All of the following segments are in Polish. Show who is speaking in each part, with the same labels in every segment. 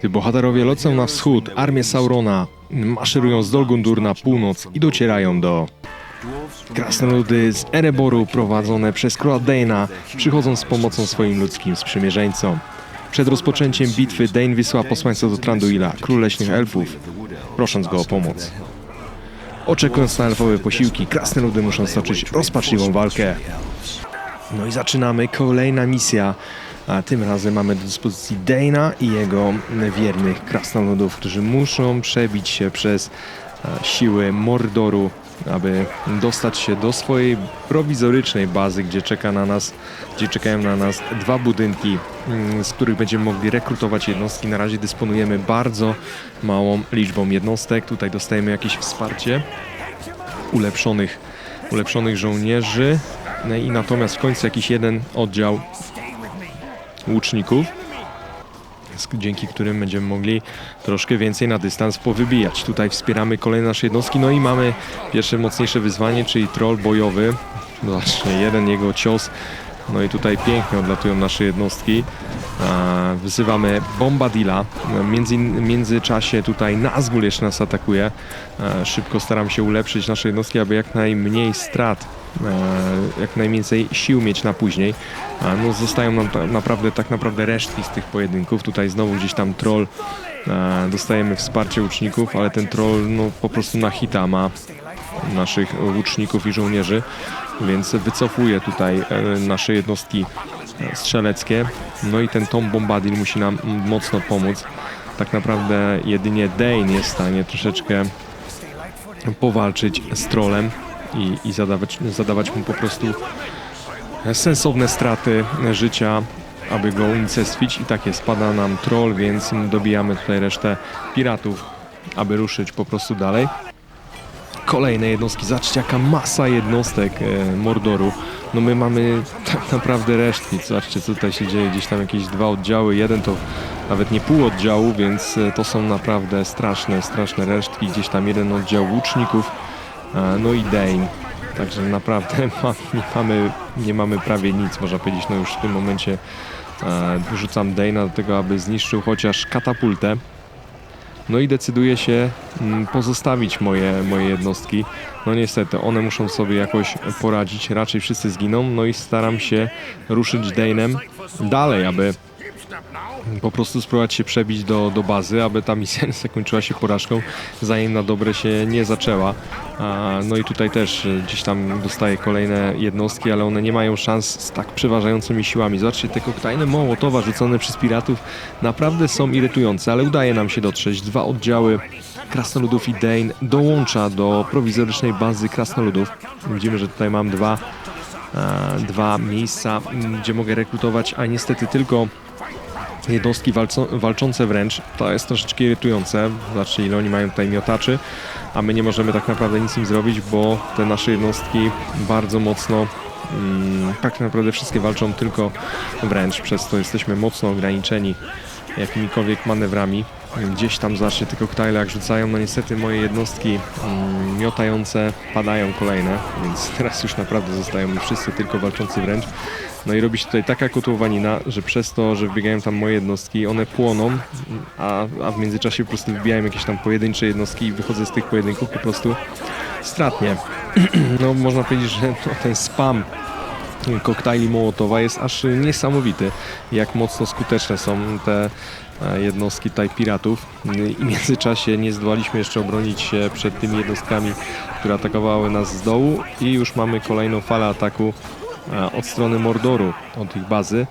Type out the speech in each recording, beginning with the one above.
Speaker 1: Gdy bohaterowie lecą na wschód, armie Saurona maszerują z Dol Gundur na północ i docierają do... Krasnoludy z Ereboru prowadzone przez króla Dane'a przychodzą z pomocą swoim ludzkim sprzymierzeńcom. Przed rozpoczęciem bitwy Dane wysłał posłańca do Tranduila, król leśnych elfów, prosząc go o pomoc. Oczekując na elfowe posiłki, krasnoludy muszą stoczyć rozpaczliwą walkę. No i zaczynamy kolejna misja. A tym razem mamy do dyspozycji Dana i jego wiernych krasnoludów, którzy muszą przebić się przez e, siły Mordoru, aby dostać się do swojej prowizorycznej bazy, gdzie czeka na nas, gdzie czekają na nas dwa budynki, mm, z których będziemy mogli rekrutować jednostki. Na razie dysponujemy bardzo małą liczbą jednostek. Tutaj dostajemy jakieś wsparcie ulepszonych, ulepszonych żołnierzy. No i natomiast w końcu jakiś jeden oddział łuczników, dzięki którym będziemy mogli troszkę więcej na dystans powybijać. Tutaj wspieramy kolejne nasze jednostki, no i mamy pierwsze mocniejsze wyzwanie, czyli troll bojowy. Zobaczcie, jeden jego cios, no i tutaj pięknie odlatują nasze jednostki. A, Wyzywamy Bombadilla. Między, międzyczasie tutaj Nazgul jeszcze nas atakuje. Szybko staram się ulepszyć nasze jednostki, aby jak najmniej strat, jak najwięcej sił mieć na później. A, No, zostają nam ta, naprawdę, tak naprawdę resztki z tych pojedynków. Tutaj znowu gdzieś tam troll. e, Dostajemy wsparcie łuczników, ale ten troll no, po prostu na hita ma naszych łuczników i żołnierzy, więc wycofuje tutaj e, nasze jednostki e, strzeleckie. No i ten Tom Bombadil musi nam mocno pomóc. Tak naprawdę jedynie Dane jest w stanie troszeczkę powalczyć z trollem i, i zadawać, zadawać mu po prostu sensowne straty życia, aby go unicestwić. I tak jest, spada nam troll, więc dobijamy tutaj resztę piratów, aby ruszyć po prostu dalej kolejne jednostki. Zobaczcie, jaka masa jednostek e, Mordoru. No my mamy tak naprawdę resztki. Zobaczcie, co tutaj się dzieje. Gdzieś tam jakieś dwa oddziały. Jeden to nawet nie pół oddziału, więc e, to są naprawdę straszne, straszne resztki. Gdzieś tam jeden oddział łuczników. E, no i Dane. Także naprawdę ma, nie, mamy, nie mamy prawie nic, można powiedzieć. No już w tym momencie e, rzucam Dane'a do tego, aby zniszczył chociaż katapultę. No i decyduję się mm, pozostawić moje, moje jednostki. No niestety, one muszą sobie jakoś poradzić, raczej wszyscy zginą. No i staram się ruszyć Dane'em dalej, aby po prostu spróbować się przebić do, do bazy, aby ta misja nie zakończyła się porażką, zanim na dobre się nie zaczęła. No i tutaj też e, gdzieś tam dostaję kolejne jednostki, ale one nie mają szans z tak przeważającymi siłami. Zobaczcie, te koktajny Mołotowa rzucone przez piratów naprawdę są irytujące, ale udaje nam się dotrzeć. Dwa oddziały krasnoludów i Dane dołącza do prowizorycznej bazy krasnoludów. Widzimy, że tutaj mam dwa, e, dwa miejsca, gdzie mogę rekrutować, a niestety tylko jednostki walco, walczące wręcz. To jest troszeczkę irytujące. Zobaczcie, ile oni mają tutaj miotaczy, a my nie możemy tak naprawdę nic im zrobić, bo te nasze jednostki bardzo mocno mm, tak naprawdę wszystkie walczą tylko wręcz, przez to jesteśmy mocno ograniczeni jakimikolwiek manewrami. Gdzieś tam zobaczcie te koktajle jak rzucają, no niestety moje jednostki mm, miotające padają kolejne, więc teraz już naprawdę zostają wszyscy tylko walczący wręcz. No i robi się tutaj taka kotłowanina, że przez to, że wbiegają tam moje jednostki, one płoną, a, a w międzyczasie po prostu wbijają jakieś tam pojedyncze jednostki i wychodzę z tych pojedynków po prostu stratnie. No można powiedzieć, że no, ten spam koktajli Mołotowa jest aż niesamowity, jak mocno skuteczne są te e, jednostki tutaj piratów. I w międzyczasie nie zdołaliśmy jeszcze obronić się przed tymi jednostkami, które atakowały nas z dołu. I już mamy kolejną falę ataku od strony Mordoru, od ich bazy.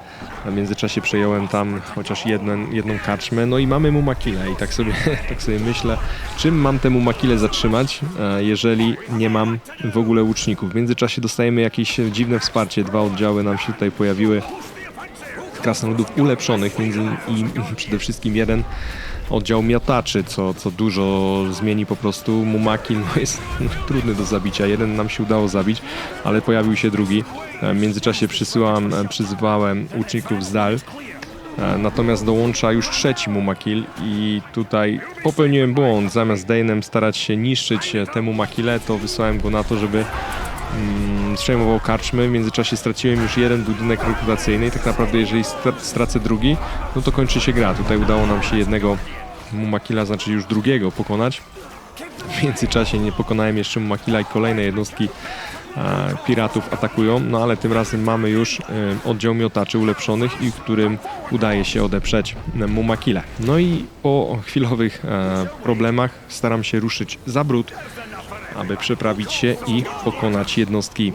Speaker 1: W międzyczasie przejąłem tam chociaż jeden, jedną karczmę, no i mamy Mumakile i tak sobie, tak sobie myślę, czym mam temu Makile zatrzymać, e, jeżeli nie mam w ogóle łuczników. W międzyczasie dostajemy jakieś dziwne wsparcie, dwa oddziały nam się tutaj pojawiły krasnoludów ulepszonych, między i przede wszystkim jeden oddział miotaczy, co, co dużo zmieni po prostu. Mumakil no jest trudny do zabicia. Jeden nam się udało zabić, ale pojawił się drugi. W międzyczasie przysyłam, przyzywałem łuczników z dal. Natomiast dołącza już trzeci Mumakil i tutaj popełniłem błąd. Zamiast Dane'em starać się niszczyć temu Makile, to wysłałem go na to, żeby przejmował karczmy. W międzyczasie straciłem już jeden budynek rekrutacyjny i tak naprawdę jeżeli stra- stracę drugi, no to kończy się gra. Tutaj udało nam się jednego Mumakila, znaczy już drugiego pokonać. W międzyczasie nie pokonałem jeszcze Mumakila i kolejne jednostki piratów atakują, no ale tym razem mamy już e, oddział miotaczy ulepszonych i którym udaje się odeprzeć e, Mumakile. No i po chwilowych e, problemach staram się ruszyć za brud, aby przeprawić się i pokonać jednostki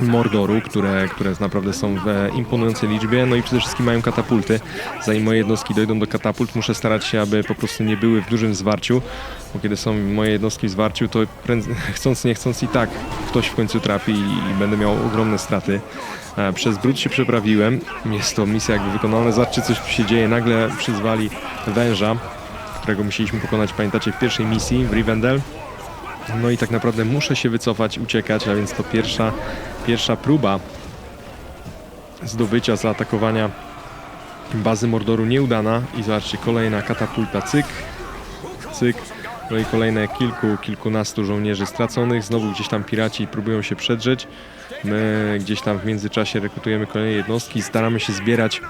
Speaker 1: Mordoru, które, które naprawdę są w imponującej liczbie, no i przede wszystkim mają katapulty. Zanim moje jednostki dojdą do katapult, muszę starać się, aby po prostu nie były w dużym zwarciu, bo kiedy są moje jednostki w zwarciu, to chcąc nie chcąc i tak ktoś w końcu trafi i, będę miał ogromne straty. E, Przez brud się przeprawiłem, jest to misja jakby wykonana, zobaczcie coś się dzieje, nagle przyzwali węża, którego musieliśmy pokonać, pamiętacie, w pierwszej misji w Rivendell. No i tak naprawdę muszę się wycofać, uciekać, a więc to pierwsza, pierwsza próba zdobycia, zaatakowania bazy Mordoru nieudana. I zobaczcie, kolejna katapulta, cyk, cyk, no i kolejne kilku, kilkunastu żołnierzy straconych, znowu gdzieś tam piraci próbują się przedrzeć, my gdzieś tam w międzyczasie rekrutujemy kolejne jednostki, staramy się zbierać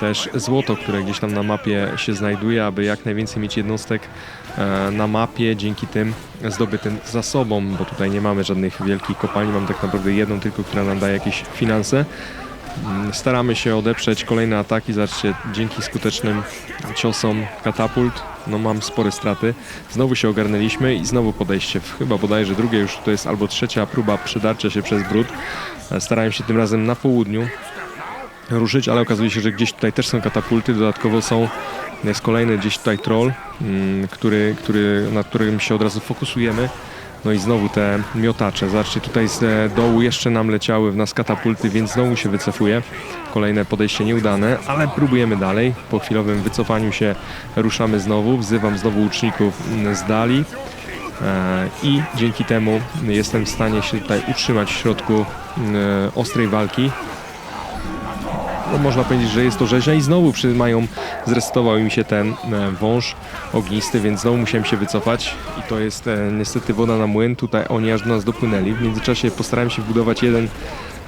Speaker 1: też złoto, które gdzieś tam na mapie się znajduje, aby jak najwięcej mieć jednostek e, na mapie, dzięki tym zdobytym zasobom, bo tutaj nie mamy żadnych wielkich kopalni, mam tak naprawdę jedną tylko, która nam daje jakieś finanse. Mm, Staramy się odeprzeć kolejne ataki, zobaczcie, dzięki skutecznym ciosom katapult, no mam spore straty. Znowu się ogarnęliśmy i znowu podejście, chyba bodajże drugie już to jest albo trzecia próba przedarcia się przez brud. E, Starałem się tym razem na południu, ruszyć, ale okazuje się, że gdzieś tutaj też są katapulty, dodatkowo są jest kolejny gdzieś tutaj troll, mm, który, który, na którym się od razu fokusujemy. No i znowu te miotacze. Zobaczcie, tutaj z e, dołu jeszcze nam leciały w nas katapulty, więc znowu się wycofuje. Kolejne podejście nieudane, ale próbujemy dalej. Po chwilowym wycofaniu się ruszamy znowu. Wzywam znowu łuczników mm, z dali. E, I dzięki temu jestem w stanie się tutaj utrzymać w środku mm, ostrej walki no można powiedzieć, że jest to rzeźnia i znowu przy, mają, zrestował im się ten e, wąż ognisty, więc znowu musiałem się wycofać i to jest e, niestety woda na młyn, tutaj oni aż do nas dopłynęli. W międzyczasie postarałem się wbudować jeden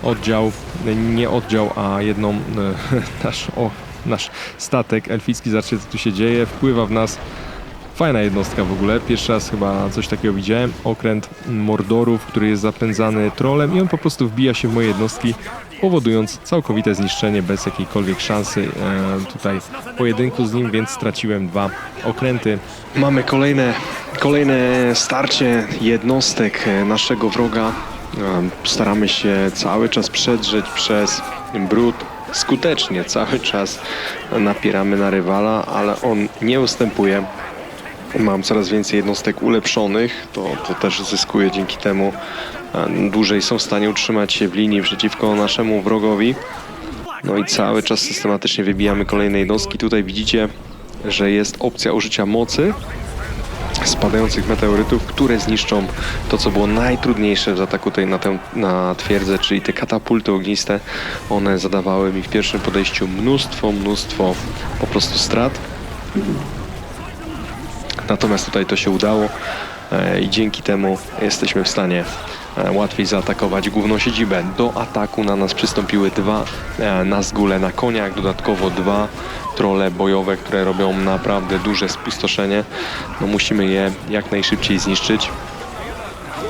Speaker 1: oddział, e, nie oddział, a jedną, nasz, o, nasz statek elficki, zobaczcie co tu się dzieje, wpływa w nas Fajna jednostka w ogóle. Pierwszy raz chyba coś takiego widziałem. Okręt Mordorów, który jest zapędzany trolem i on po prostu wbija się w moje jednostki, powodując całkowite zniszczenie bez jakiejkolwiek szansy e, tutaj pojedynku z nim, więc straciłem dwa okręty. Mamy kolejne, kolejne starcie jednostek e, naszego wroga. E, Staramy się cały czas przedrzeć przez brud. Skutecznie cały czas napieramy na rywala, ale on nie ustępuje. Mam coraz więcej jednostek ulepszonych, to, to też zyskuję dzięki temu. Dłużej są w stanie utrzymać się w linii przeciwko naszemu wrogowi. No i cały czas systematycznie wybijamy kolejne jednostki. Tutaj widzicie, że jest opcja użycia mocy spadających meteorytów, które zniszczą to, co było najtrudniejsze w ataku tej na, tę, na twierdzę, czyli te katapulty ogniste. One zadawały mi w pierwszym podejściu mnóstwo, mnóstwo po prostu strat. Natomiast tutaj to się udało e, i dzięki temu jesteśmy w stanie e, łatwiej zaatakować główną siedzibę. Do ataku na nas przystąpiły dwa e, Nazgule na koniach, dodatkowo dwa trole bojowe, które robią naprawdę duże spustoszenie. No musimy je jak najszybciej zniszczyć.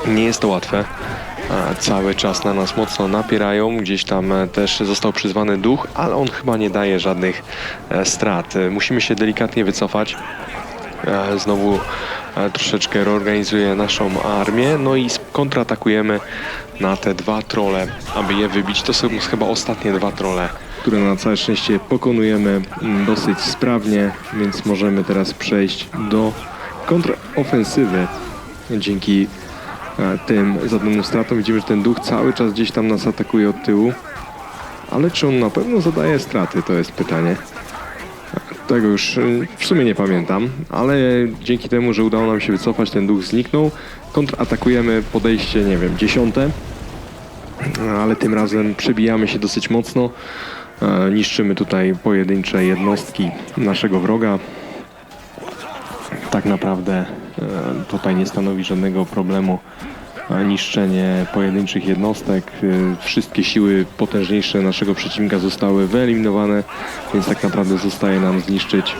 Speaker 1: Nie jest to łatwe. Cały czas na nas mocno napierają. Gdzieś tam też został przyzwany duch, ale on chyba nie daje żadnych strat. Musimy się delikatnie wycofać. E, Znowu e, troszeczkę reorganizuję naszą armię, no i kontratakujemy na te dwa trole, aby je wybić. To są chyba ostatnie dwa trole, które na całe szczęście pokonujemy mm, dosyć sprawnie, więc możemy teraz przejść do kontrofensywy. Dzięki e, tym zadanym stratom widzimy, że ten duch cały czas gdzieś tam nas atakuje od tyłu. Ale czy on na pewno zadaje straty, to jest pytanie. Tego już y, w sumie nie pamiętam, ale dzięki temu, że udało nam się wycofać, ten duch zniknął. Kontratakujemy podejście, nie wiem, dziesiąte, ale tym razem przebijamy się dosyć mocno. E, Niszczymy tutaj pojedyncze jednostki naszego wroga. Tak naprawdę e, tutaj nie stanowi żadnego problemu niszczenie pojedynczych jednostek. Y, Wszystkie siły potężniejsze naszego przeciwnika zostały wyeliminowane, więc tak naprawdę zostaje nam zniszczyć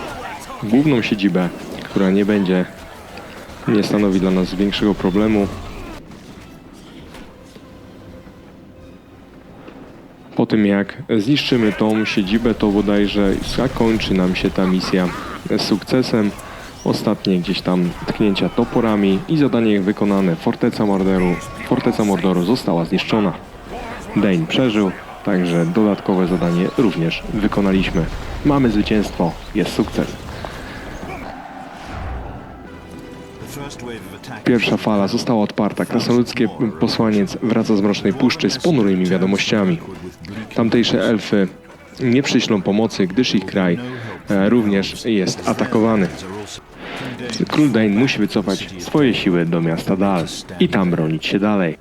Speaker 1: główną siedzibę, która nie będzie, nie stanowi dla nas większego problemu. Po tym jak zniszczymy tą siedzibę, to bodajże zakończy nam się ta misja sukcesem. Ostatnie gdzieś tam tknięcia toporami i zadanie wykonane. Forteca Mordoru, Forteca Mordoru została zniszczona. Dane przeżył, także dodatkowe zadanie również wykonaliśmy. Mamy zwycięstwo, jest sukces. Pierwsza fala została odparta. Krasnoludzkie posłaniec wraca z Mrocznej Puszczy z ponurymi wiadomościami. Tamtejsze elfy nie przyślą pomocy, gdyż ich kraj również jest atakowany. Król Dane musi wycofać swoje siły do miasta Dal i tam bronić się dalej.